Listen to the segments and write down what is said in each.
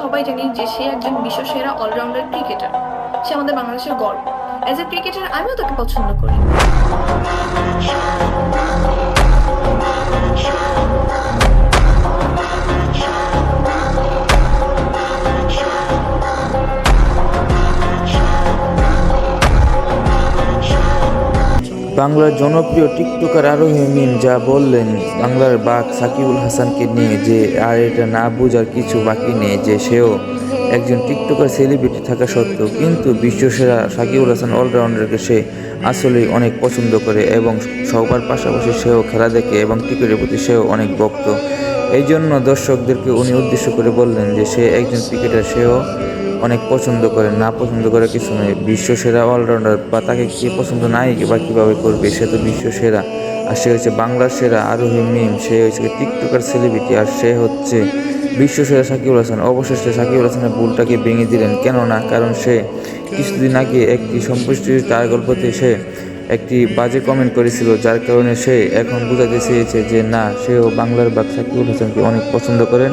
সবাই জানি যে সে একজন বিশ্ব সেরা অলরাউন্ডার ক্রিকেটার। সে আমাদের বাংলাদেশের গর্ব। অ্যাজ এ ক্রিকেটার আমিও তাকে পছন্দ করি। বাংলার জনপ্রিয় টিকটকার আরোহী মিম যা বললেন, বাংলার বাঘ সাকিবুল হাসানকে নিয়ে যে আর এটা না বোঝার কিছু বাকি নেই, যে সেও একজন টিকটকার সেলিব্রিটি থাকা সত্ত্বেও কিন্তু বিশ্বসেরা সাকিবুল হাসান অলরাউন্ডারকে সে আসলেই অনেক পছন্দ করে এবং সবার পাশাপাশি সেও খেলা দেখে এবং ক্রিকেটের প্রতি সেও অনেক ভক্ত। এই জন্য দর্শকদেরকে উনি উদ্দেশ্য করে বললেন যে সে একজন ক্রিকেটার সেও অনেক পছন্দ করে, না পছন্দ করে কিছু নয়। বিশ্ব সেরা অলরাউন্ডার বা তাকে কে পছন্দ নাই বা কীভাবে করবে, সে তো বিশ্ব সেরা আর সে হচ্ছে বাংলার সেরা আরোহী মিম, সে হচ্ছে টিকটকার সেলিব্রিটি আর সে হচ্ছে বিশ্ব সেরা সাকিবুল হাসান। অবশেষে সাকিবুল হাসানের ভুলটাকে ভেঙে দিলেন। কেননা, কারণ সে কিছুদিন আগে একটি সম্পুষ্টির তার গল্পতে সে একটি বাজে কমেন্ট করেছিল, যার কারণে সে এখন বোঝাতে চেয়েছে যে না, সেও বাংলার বাগ সাকিবুল হাসানকে অনেক পছন্দ করেন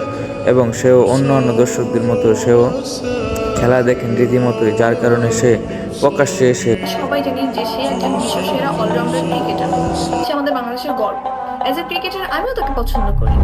এবং সেও অন্য অন্য দর্শকদের মতো সেও খেলা দেখেন রীতিমতোই, যার কারণে সে প্রকাশ্যে এসে সবাই যে সে একজন অলরাউন্ডার ক্রিকেটার সে আমাদের বাংলাদেশের গর্ব। এ ক্রিকেটার আমিও তাকে পছন্দ করি।